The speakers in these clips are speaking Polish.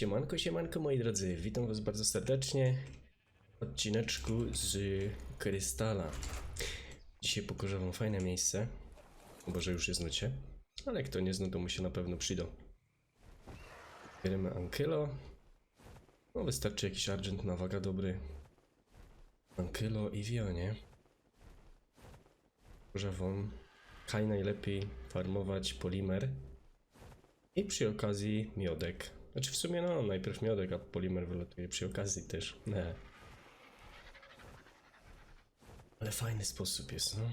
Siemanko, siemanko moi drodzy, witam was bardzo serdecznie w odcineczku z Krystala. Dzisiaj pokażę wam fajne miejsce, bo że już je znacie, ale kto nie zna to mu się na pewno przyjdą. Bierzemy Ankylo, no wystarczy jakiś argent na waga dobry. Ankylo i Vio, nie? Pokażę wam, kaj najlepiej farmować polimer i przy okazji miodek. Znaczy w sumie no, najpierw miodek, a polimer wylatuje przy okazji też. Nie. Ale fajny sposób jest, no.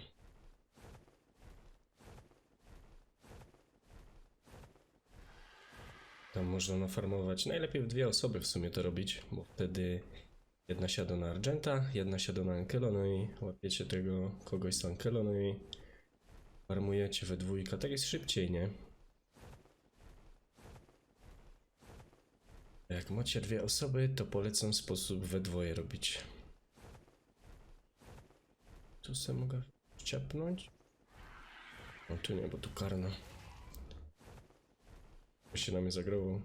Tam można nafarmować, najlepiej w dwie osoby w sumie to robić, bo wtedy jedna siada na Argenta, jedna siada na Ankelo, no i łapiecie tego kogoś z Ankelo, no i farmujecie we dwójkę. Tak jest szybciej, nie? Jak macie dwie osoby, to polecam sposób we dwoje robić. Tu sobie mogę wciapnąć? No tu nie, bo tu karna. By się na mnie zagrował.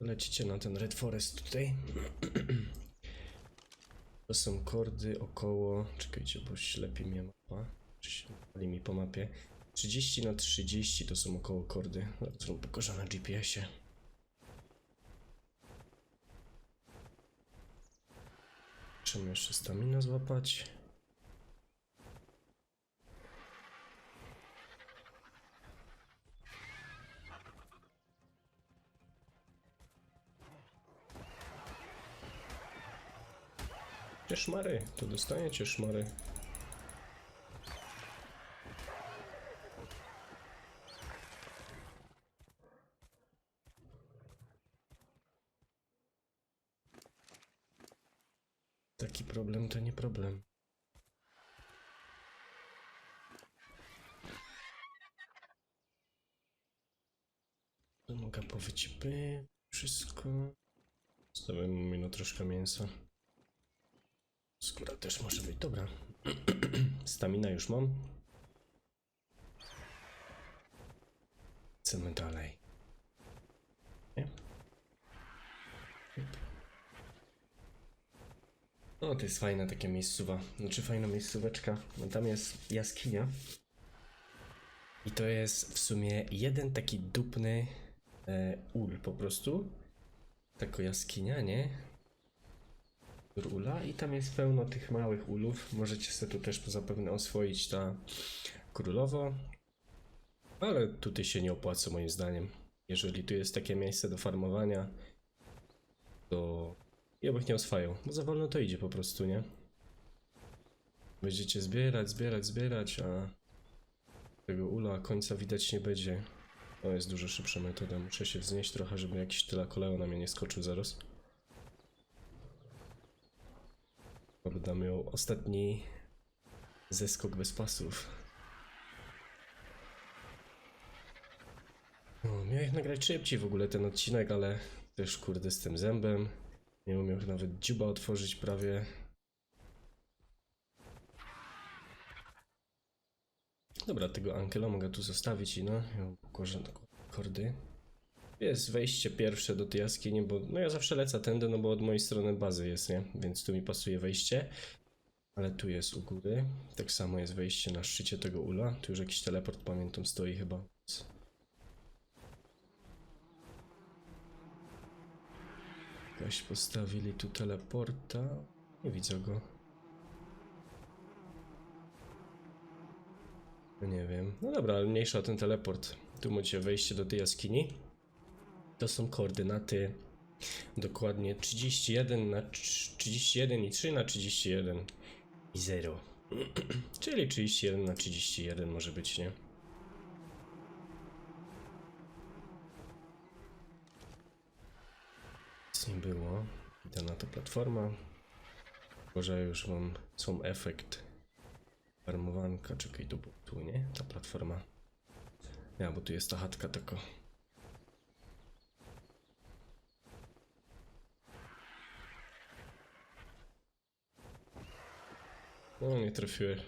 Lecicie na ten Red Forest tutaj. To są kordy około... Czekajcie, bo ślepi mnie mapa. Czy się mi po mapie. 30 na 30 to są około kordy. Wam pokażę na GPS-ie. Trzeba jeszcze stamina złapać. Te szmary, to dostaniecie szmary. Taki problem to nie problem. Powiedzieć by wszystko. Zostawiam mi no troszkę mięsa. Skóra też może być, dobra. Stamina już mam. Chcemy dalej. Nie? No, to jest fajna takie miejscowa. Znaczy fajna miejscóweczka. No, tam jest jaskinia. I to jest w sumie jeden taki dupny e, ul po prostu. Taka jaskinia, nie? Ula i tam jest pełno tych małych ulów. Możecie sobie tu też zapewne oswoić ta królowo. Ale tutaj się nie opłaca moim zdaniem. Jeżeli tu jest takie miejsce do farmowania, to ja bych nie oswajał, bo za wolno to idzie po prostu, nie? Będziecie zbierać, zbierać, zbierać, a tego ula końca widać nie będzie. To jest dużo szybsza metoda. Muszę się wznieść trochę, żeby jakiś tyle koleo na mnie nie skoczył zaraz. Będę miał ostatni zeskok bez pasów. No, miałem nagrać szybciej w ogóle ten odcinek, ale też kurde z tym zębem. Nie umiał nawet dziuba otworzyć prawie. Dobra, tego Ankela mogę tu zostawić i no, kordy. Jest wejście pierwsze do tej jaskini, bo no ja zawsze lecę tędy, no bo od mojej strony bazy jest, nie? Więc tu mi pasuje wejście. Ale tu jest u góry. Tak samo jest wejście na szczycie tego ula. Tu już jakiś teleport, pamiętam, stoi chyba. Jakoś postawili tu teleporta. Nie widzę go. No nie wiem. No dobra, ale mniejsza o ten teleport. Tu macie wejście do tej jaskini. To są koordynaty dokładnie 31 na 31 i 3 na 31 i 0. Czyli 31 na 31 może być, nie? Nie było. Na to platforma. Może już mam są efekt farmowanka. Czekaj, było tu, nie? Ta platforma. Ja, bo tu jest ta chatka tylko. No, nie trafiłem.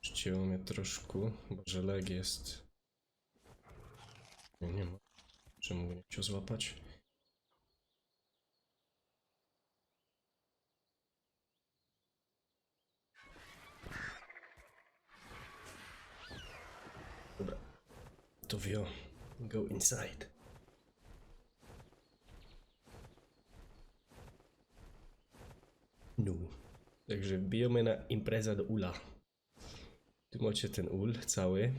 Przycięło mnie troszkę, bo że leg jest. Nie, nie ma. Czemu nie chciał złapać? To wio. Go inside. No. Także bijemy na imprezę do ula. Tu macie ten ul cały.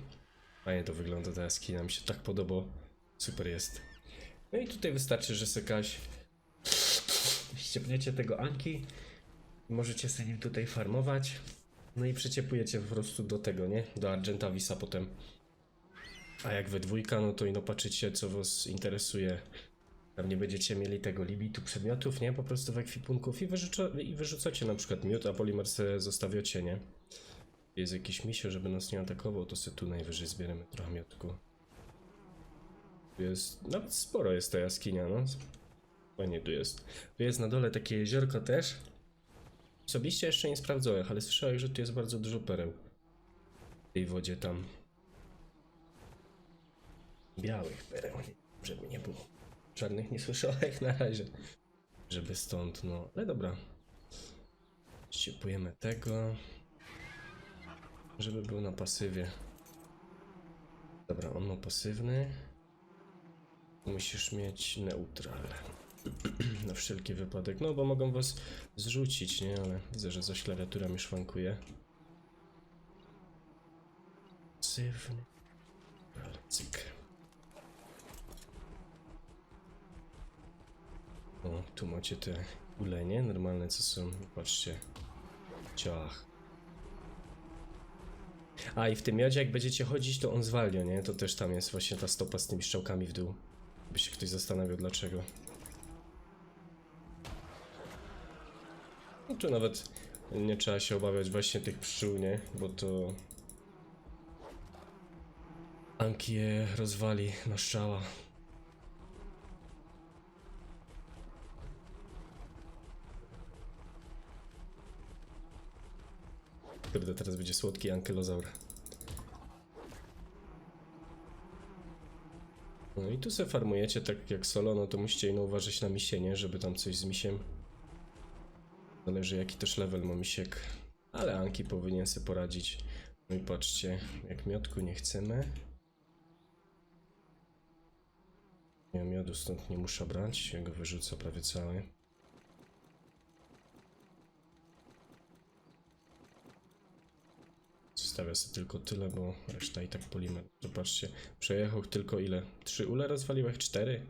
Fajnie to wygląda ta jaskina, mi się tak podoba. Super jest. No i tutaj wystarczy, że sobie jakaś ściepniecie tego Anki. Możecie sobie nim tutaj farmować. No i przeciepujecie po prostu do tego, nie? Do Argenta Visa potem. A jak we dwójka, no to ino patrzycie, co was interesuje. Tam nie będziecie mieli tego limitu przedmiotów, nie? Po prostu w ekwipunków i, wyrzuca, i wyrzucacie na przykład miód, a polimer se zostawiacie, nie? Jest jakiś misio, żeby nas nie atakował, to sobie tu najwyżej zbieramy trochę miodku. Tu jest, nawet sporo jest ta jaskinia, no. Fajnie tu jest. Tu jest na dole takie jeziorko też. Osobiście jeszcze nie sprawdzałem, ale słyszałem, że tu jest bardzo dużo pereł. W tej wodzie tam. Białych pereł, żeby nie było. Czarnych nie na razie. Żeby stąd, no. Ale dobra. Ściepujemy tego. Żeby był na pasywie. Dobra, on ma pasywny. Musisz mieć neutral. na wszelki wypadek. No bo mogą was zrzucić, nie? Ale widzę, że zaś klawiatura mi szwankuje. Pasywny. Cyk. O, tu macie te ulenie normalne, co są. Patrzcie. Ciach. A i w tym miodzie, jak będziecie chodzić, to on zwalnia, nie? To też tam jest właśnie ta stopa z tymi strzałkami w dół. By się ktoś zastanawiał dlaczego. No tu nawet nie trzeba się obawiać właśnie tych pszczół, nie? Bo to... Anki je rozwali na strzała. Kurde, teraz będzie słodki ankylozaur. No i tu se farmujecie tak jak solo, no to musicie ino uważać na misie, nie? Żeby tam coś z misiem. Zależy jaki też level ma misiek. Ale Anki powinien sobie poradzić. No i patrzcie, jak miodku nie chcemy. Ja miodu stąd nie muszę brać, ja go wyrzucę prawie cały. Zostawia sobie tylko tyle, bo reszta i tak polimer. Zobaczcie, przejechał tylko ile? Trzy ule rozwaliłeś? Cztery?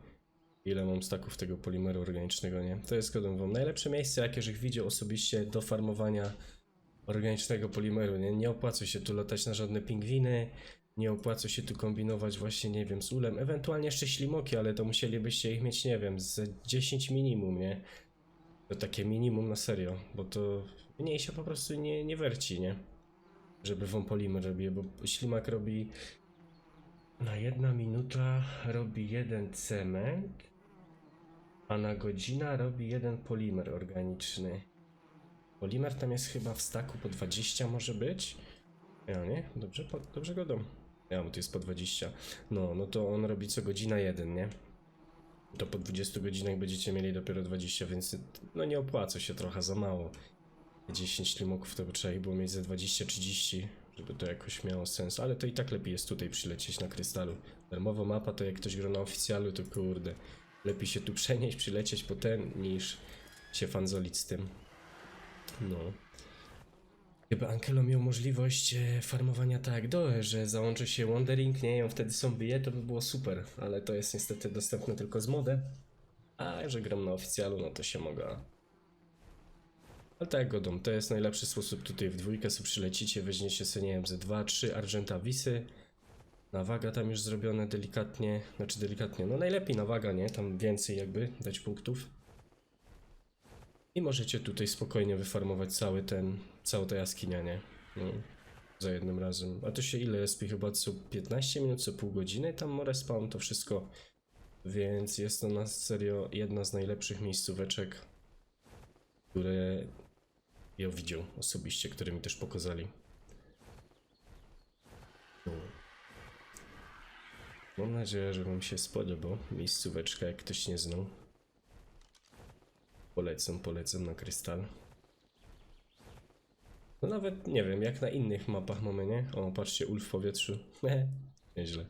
Ile mam staków tego polimeru organicznego, nie? To jest zgodą wam najlepsze miejsce, jakie żech widział osobiście do farmowania organicznego polimeru, nie? Nie opłaca się tu latać na żadne pingwiny, nie opłaca się tu kombinować właśnie, nie wiem, z ulem, ewentualnie jeszcze ślimoki, ale to musielibyście ich mieć, nie wiem, z 10 minimum, nie? To takie minimum na serio, bo to mniej się po prostu nie, nie werci, nie? Żeby wam polimer robił, bo ślimak robi na jedna minuta robi jeden cement, a na godzina robi jeden polimer organiczny. Polimer tam jest chyba w staku po 20 może być? Ja nie? Dobrze, po, dobrze go dam. Ja, bo to jest po 20. No, no to on robi co godzina jeden, nie? To po 20 godzinach będziecie mieli dopiero 20, więc no nie opłaca się trochę za mało. 10 ślimoków to by trzeba ich było mieć ze 20-30, żeby to jakoś miało sens, ale to i tak lepiej jest tutaj przylecieć na krystalu. Darmowa mapa to jak ktoś gra na oficjalu, to kurde. Lepiej się tu przenieść, przylecieć po ten, niż się fanzolić z tym. No. Gdyby Ankelo miał możliwość e, farmowania tak Doe, że załączy się Wandering, nie, on wtedy są bije, to by było super, ale to jest niestety dostępne tylko z modem. A że gram na oficjalu, no to się mogę ale tak, godą, to jest najlepszy sposób tutaj w dwójkę sobie przylecicie, weźmiecie sobie, nie wiem, ze 2-3 Argenta Wisy. Na waga tam już zrobione delikatnie, znaczy delikatnie, no najlepiej na waga, nie? Tam więcej jakby dać punktów. I możecie tutaj spokojnie wyfarmować cały ten, całą tę jaskinia, nie? No, za jednym razem. A to się ile jest? Chyba co 15 minut, co pół godziny tam respawn, to wszystko. Więc jest to na serio jedna z najlepszych miejscóweczek, które ja widział osobiście, które mi też pokazali. No. Mam nadzieję, że wam się spodobał. Miejscóweczka, jak ktoś nie znał. Polecam, polecam na krystal. No nawet nie wiem, jak na innych mapach mamy, nie? O, patrzcie, ulf w powietrzu. Nieźle.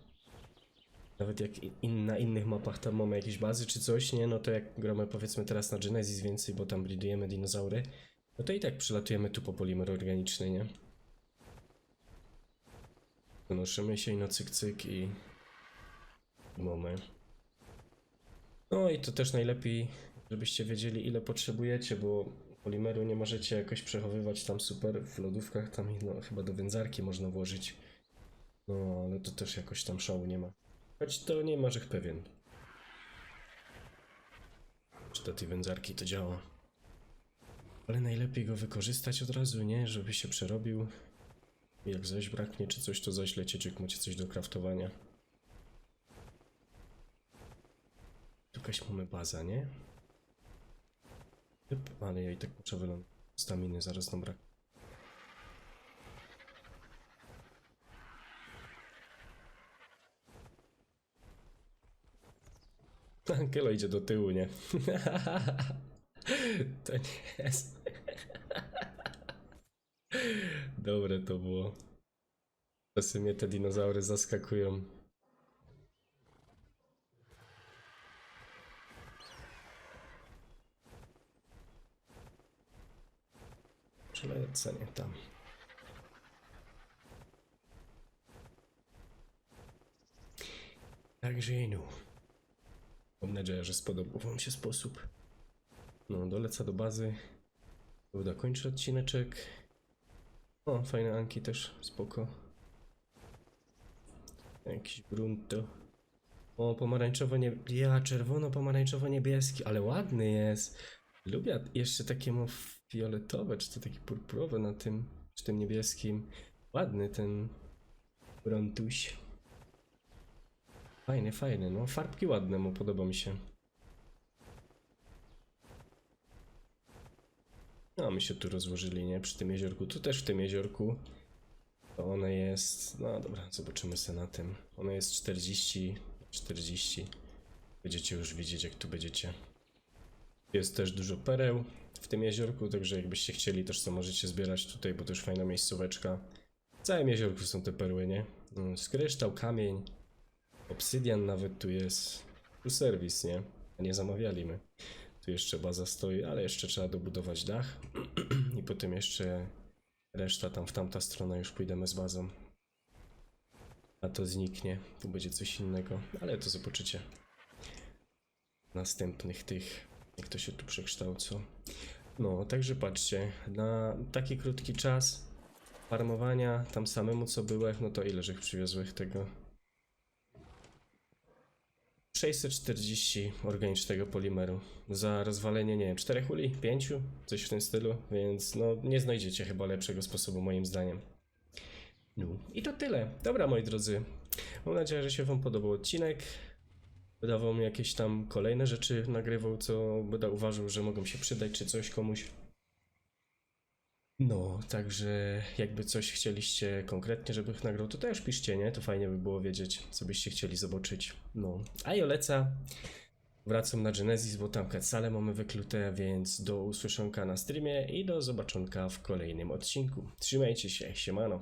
Nawet jak in, na innych mapach tam mamy jakieś bazy czy coś, nie? No to jak gramy powiedzmy teraz na Genesis więcej, bo tam breedujemy dinozaury, no to i tak przylatujemy tu po polimer organiczny, nie? Wynoszymy się i no cyk cyk i... i mamy. No i to też najlepiej, żebyście wiedzieli ile potrzebujecie, bo polimeru nie możecie jakoś przechowywać tam super w lodówkach, tam no, chyba do wędzarki można włożyć. No, ale to też jakoś tam szału nie ma. Choć to nie marzech pewien. Czy do tej wędzarki to działa. Ale najlepiej go wykorzystać od razu, nie? Żeby się przerobił. Jak zaś braknie czy coś, to zaś lecieć, jak macie coś do kraftowania. Tu mamy baza, nie? Yep, ale ja i tak muszę wylądować. Staminy zaraz nam brak. Angelo idzie do tyłu, nie? To nie jest. Dobre to było. Czasem mnie te dinozaury zaskakują. Przelecenie tam. Także no. Mam nadzieję, że spodobał wam się sposób. No, doleca do bazy. Uda kończy odcineczek. O, fajne anki też, spoko. Jakiś grunto. O, pomarańczowo nie... Ja, czerwono-pomarańczowo-niebieski, ale ładny jest. Lubię jeszcze takie mu fioletowe, czy to takie purpurowe na tym, czy tym niebieskim. Ładny ten gruntuś. Fajny, fajny, no farbki ładne mu, podoba mi się. No, my się tu rozłożyli, nie? Przy tym jeziorku. Tu też w tym jeziorku. To one jest. No dobra, zobaczymy sobie na tym. One jest 40. 40. Będziecie już widzieć, jak tu będziecie. Jest też dużo pereł w tym jeziorku, także jakbyście chcieli, też co możecie zbierać tutaj, bo to już fajna miejscóweczka. W całym jeziorku są te perły, nie? No, z kryształ, kamień, obsydian nawet tu jest. Tu serwis, nie? A nie zamawiali my. Tu jeszcze baza stoi, ale jeszcze trzeba dobudować dach. I potem jeszcze reszta tam w tamta strona już pójdziemy z bazą. A to zniknie. Tu będzie coś innego, ale to zobaczycie. Następnych tych, jak to się tu przekształca. No, także patrzcie, na taki krótki czas farmowania, tam samemu co byłeś, no to ile żech przywiozłych tego? 640 organicznego polimeru. Za rozwalenie, nie wiem, 4 uli, 5, coś w tym stylu, więc no nie znajdziecie chyba lepszego sposobu moim zdaniem. No i to tyle. Dobra, moi drodzy. Mam nadzieję, że się Wam podobał odcinek. Będę Wam jakieś tam kolejne rzeczy nagrywał, co będę uważał, że mogą się przydać, czy coś komuś. No, także jakby coś chcieliście konkretnie, żeby nagrał, to też piszcie, nie? To fajnie by było wiedzieć, co byście chcieli zobaczyć. No, a Joleca wracam na Genesis, bo tam sale mamy wyklute, więc do usłyszonka na streamie i do zobaczonka w kolejnym odcinku. Trzymajcie się, siemano.